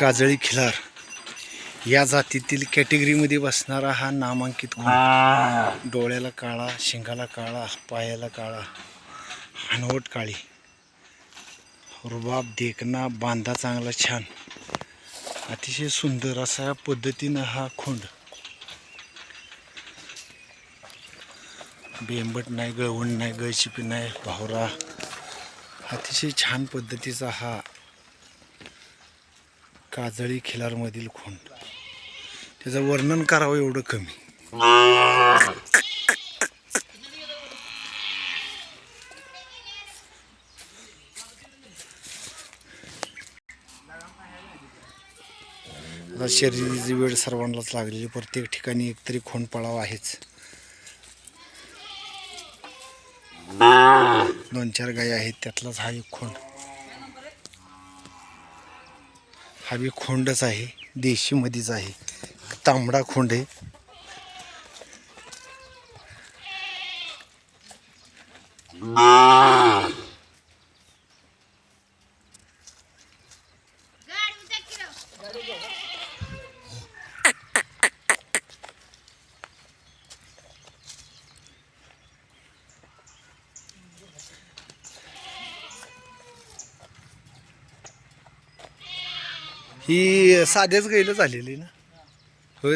काजळी खिलार. या जातीतील कॅटेगरीमध्ये बसणारा हा नामांकित डोळ्याला काळा शिंगाला काळा पायाला काळा हनवट काळी. रुबाब देखना बांधा चांगला छान. अतिशय सुंदर असा पद्धतीनं हा खोंड. बेंबट नाही गळवण नाही गळशिपी नाही भावरा. अतिशय छान पद्धतीचा हा काजळी खिलारमधील खोंड त्याचं वर्णन करावं एवढं कमी. आता शर्यतीची वेळ सर्वांनाच लागलेली. प्रत्येक ठिकाणी एकतरी खोंड पळाव आहेच. दोन चार गायी आहेत त्यातलाच हा एक खोंड हा बी खोंडच आहे देशीमध्येच आहे. तांबडा खोंड आहे. ही साध्याच गैल झालेली ना. हो.